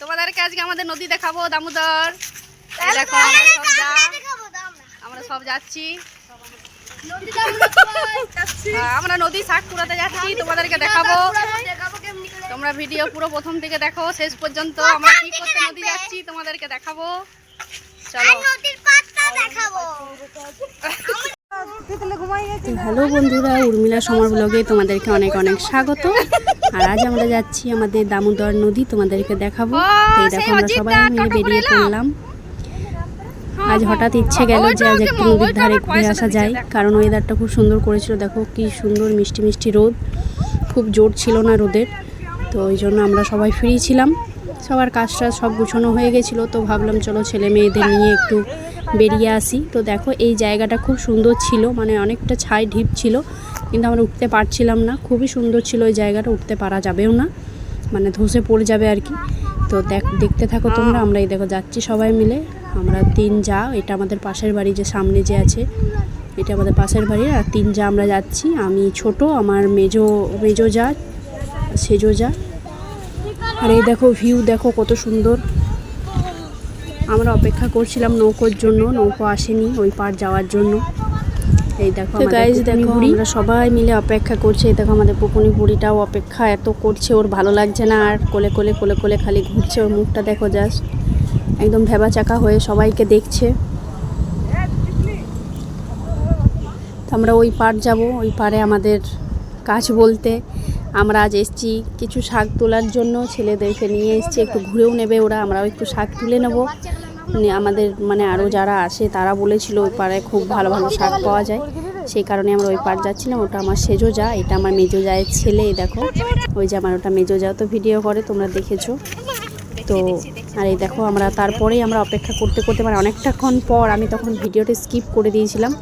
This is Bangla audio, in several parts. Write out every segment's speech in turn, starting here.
তোমাদেরকে আজকে আমাদের নদী দেখাবো দামোদর। দেখো আমরা সব যা আমরা সব যাচ্ছি। হ্যাঁ, আমরা নদী শাক কুড়াতে যাচ্ছি তোমাদেরকে দেখাবো। তোমরা ভিডিও পুরো প্রথম থেকে দেখো শেষ পর্যন্ত আমরা কি করতে নদী যাচ্ছি তোমাদেরকে দেখাবো। চলো। হ্যালো বন্ধুরা উর্মিলা সমর ব্লগে তোমাদেরকে অনেক অনেক স্বাগত। আর আজ আমরা যাচ্ছি আমাদের দামোদর নদী তোমাদেরকে দেখাবো। তো এই দেখো আমরা সবাই মিলে বেরিয়ে পড়লাম। আজ হঠাৎ ইচ্ছে গেল যে আজ একটু নদীর ধারে ঘুরে আসা যায়। কারণ ওয়েদারটা খুব সুন্দর করেছিল। দেখো কি সুন্দর মিষ্টি মিষ্টি রোদ। খুব জোর ছিল না রোদের। তো ওই জন্য আমরা সবাই ফিরিয়েছিলাম ছিলাম। সবার কাজটা সব গুছানো হয়ে গেছিল, তো ভাবলাম চলো ছেলে মেয়েদের নিয়ে একটু বেরিয়ে আসি। তো দেখো এই জায়গাটা খুব সুন্দর ছিল মানে অনেকটা ছাই ঢিপ ছিল, কিন্তু আমরা উঠতে পারছিলাম না। খুবই সুন্দর ছিল ওই জায়গাটা, উঠতে পারা যাবেও না মানে ধসে পড়ে যাবে আর কি। তো দেখ, দেখতে থাকো তোমরা, আমরা এই দেখো যাচ্ছি সবাই মিলে। আমরা তিন যা, এটা আমাদের পাশের বাড়ি যে সামনে যে আছে, এটা আমাদের পাশের বাড়ি। আর তিন যা আমরা যাচ্ছি, আমি ছোট, আমার মেজো মেজো যা, সেজো যা। আর এই দেখো ভিউ দেখো কত সুন্দর। আমরা অপেক্ষা করছিলাম নৌকোর জন্য নৌকো আসেনি ওই পার যাওয়ার জন্য। এই দেখো গাইজ দেখো আমরা সবাই মিলে অপেক্ষা করছি এই দেখো আমাদের পুকুনি বুড়িটাও অপেক্ষা এত করছে ওর ভালো লাগছে না আর কোলে কোলে কোলে কোলে খালি ঘুরছে ওর মুখটা দেখো জাস্ট একদম ভেবা চাকা হয়ে সবাইকে দেখছে। আমরা ওই পার যাব ওই পারে আমাদের কাজ বলতে। আমরা আজ এসছি কিছু শাক তোলার জন্য, ছেলেদেরকে নিয়ে এসছি, একটু ঘুরেও নেবে ওরা, আমরাও একটু শাক তুলে নেব। আমাদের মানে আরও যারা আসে তারা বলেছিল ওই পাড়ায় খুব ভালো ভালো শাক পাওয়া যায়। সেই কারণে আমরা ওই পাড় যাচ্ছিলাম ওটা আমার সেজো যা, এটা আমার মেজো জায়ের ছেলে দেখো। ওই যে আমার ওটা মেজো যা তো ভিডিও করে, তোমরা দেখেছ। তো, আর এই দেখো আমরা তারপরেই আমরা অপেক্ষা করতে করতে মানে অনেকটাক্ষণ পর আমি তখন ভিডিওটা স্কিপ করে দিয়েছিলাম।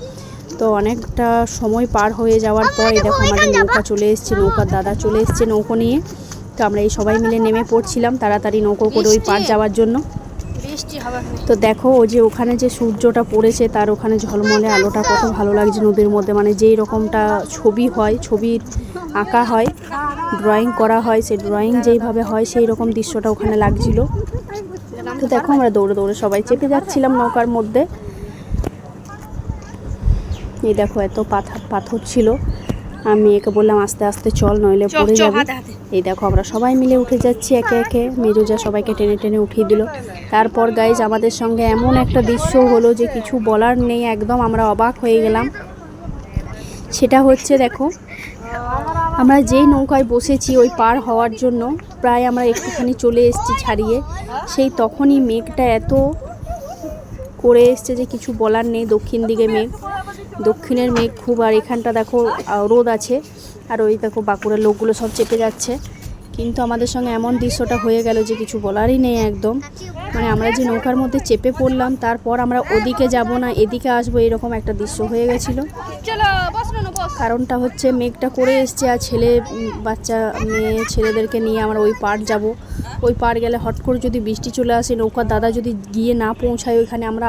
তো অনেকটা সময় পার হয়ে যাওয়ার পর দেখো আমাদের নৌকা চলে এসছে নৌকার দাদা চলে এসছে নৌকো নিয়ে। তো আমরা এই সবাই মিলে নেমে পড়ছিলাম তাড়াতাড়ি নৌকো করে ওই পার যাওয়ার জন্য। তো দেখো ও যে ওখানে যে সূর্যটা পড়েছে তার ওখানে ঝলমলে আলোটা কত ভালো লাগছে নদীর মধ্যে। মানে যেই রকমটা ছবি হয় ছবির আঁকা হয় ড্রয়িং করা হয় সেই ড্রয়িং যেইভাবে হয় সেই রকম দৃশ্যটা ওখানে লাগছিল। তো দেখো আমরা দৌড়ে দৌড়ে সবাই চেপে যাচ্ছিলাম নৌকার মধ্যে। এই দেখো এত পাথর পাথর ছিল। আমি একে বললাম আস্তে আস্তে চল নইলে পড়ে যাবে। এই দেখো আমরা সবাই মিলে উঠে যাচ্ছি একে একে। মেজোজা সবাইকে টেনে টেনে উঠিয়ে দিল। তারপর গাইজ আমাদের সঙ্গে এমন একটা দৃশ্য হলো যে কিছু বলার নেই একদম আমরা অবাক হয়ে গেলাম। সেটা হচ্ছে দেখো আমরা যেই নৌকায় বসেছি ওই পার হওয়ার জন্য প্রায় আমরা একটুখানি চলে এসেছি ছাড়িয়ে। সেই তখনই মেঘটা এত করে এসছে যে কিছু বলার নেই দক্ষিণ দিকে মেঘ। দক্ষিণের মেঘ খুব আর এখানটা দেখো রোদ আছে। আর ওই দেখো বাঁকুড়ার লোকগুলো সব চেপে যাচ্ছে। কিন্তু আমাদের সঙ্গে এমন দৃশ্যটা হয়ে গেল যে কিছু বলারই নেই একদম। মানে আমরা যে নৌকার মধ্যে চেপে পড়লাম তারপর আমরা ওদিকে যাব না এদিকে আসব এরকম একটা দৃশ্য হয়ে গেছিল। কারণটা হচ্ছে মেঘটা করে এসছে আর ছেলে বাচ্চা মেয়ে ছেলেদেরকে নিয়ে আমরা ওই পার যাব। ওই পার গেলে হট করে যদি বৃষ্টি চলে আসে, নৌকার দাদা যদি গিয়ে না পৌঁছায়, ওইখানে আমরা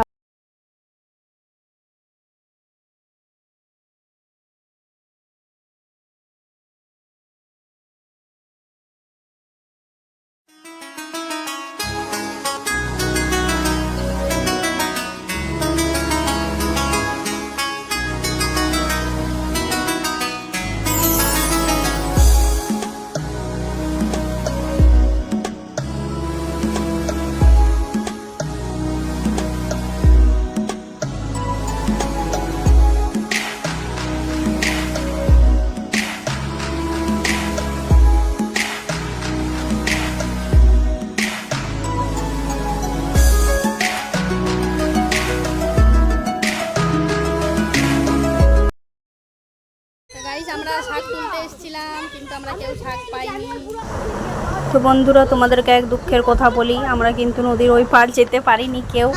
তো বন্ধুরা, তোমাদেরকে এক দুঃখের কথা বলি, আমরা কিন্তু নদীর ওই পার যেতে পারিনি কেউ।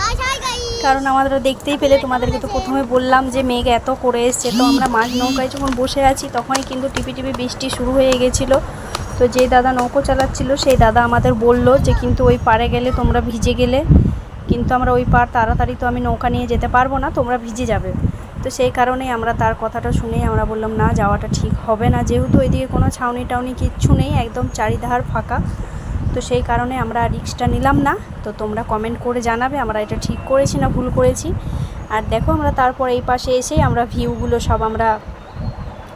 কারণ আমাদের দেখতেই পেলে, তোমাদেরকে তো প্রথমে বললাম যে মেঘ এত করে এসছে, তো আমরা মাঝ নৌকায় যখন বসে আছি, তখনই কিন্তু টিপি টিপি বৃষ্টি শুরু হয়ে গেছিল। তো যে দাদা নৌকো চালাচ্ছিল, সেই দাদা আমাদের বলল যে কিন্তু ওই পারে গেলে তোমরা ভিজে গেলে, কিন্তু আমরা ওই পার তাড়াতাড়ি তো আমি নৌকা নিয়ে যেতে পারব না, তোমরা ভিজে যাবে। তো সেই কারণেই আমরা তার কথাটা শুনেই আমরা বললাম, না, যাওয়াটা ঠিক হবে না। যেহেতু ওইদিকে কোনো ছাউনি টাউনি কিচ্ছু নেই, একদম চারিধার ফাঁকা। তো সেই কারণে আমরা রিক্সটা নিলাম না। তো তোমরা কমেন্ট করে জানাবে, আমরা এটা ঠিক করেছি না ভুল করেছি। আর দেখো আমরা তারপর এই পাশে এসেই আমরা ভিউগুলো সব আমরা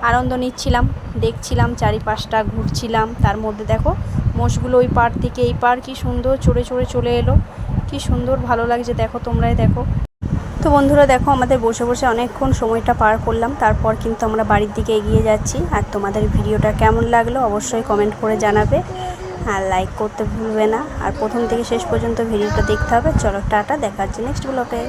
আনন্দ নিচ্ছিলাম, দেখছিলাম, চারিপাশটা ঘুরছিলাম। তার মধ্যে দেখো, মোষগুলো ওই পার থেকে এই পার কি সুন্দর চড়ে চড়ে চলে এলো। কি সুন্দর ভালো লাগছে, দেখো তোমরাই দেখো। তো বন্ধুরা দেখো, আমাদের বসে বসে অনেকক্ষণ সময়টা পার করলাম, তারপর কিন্তু আমরা বাড়ির দিকে এগিয়ে যাচ্ছি। আর তোমাদের ভিডিওটা কেমন লাগল অবশ্যই কমেন্ট করে জানাবে। আর লাইক করতে ভুলবে না। আর প্রথম থেকে শেষ পর্যন্ত ভিডিওটা দেখতে হবে। চলো, টাটা, দেখা হচ্ছে নেক্সট ব্লগে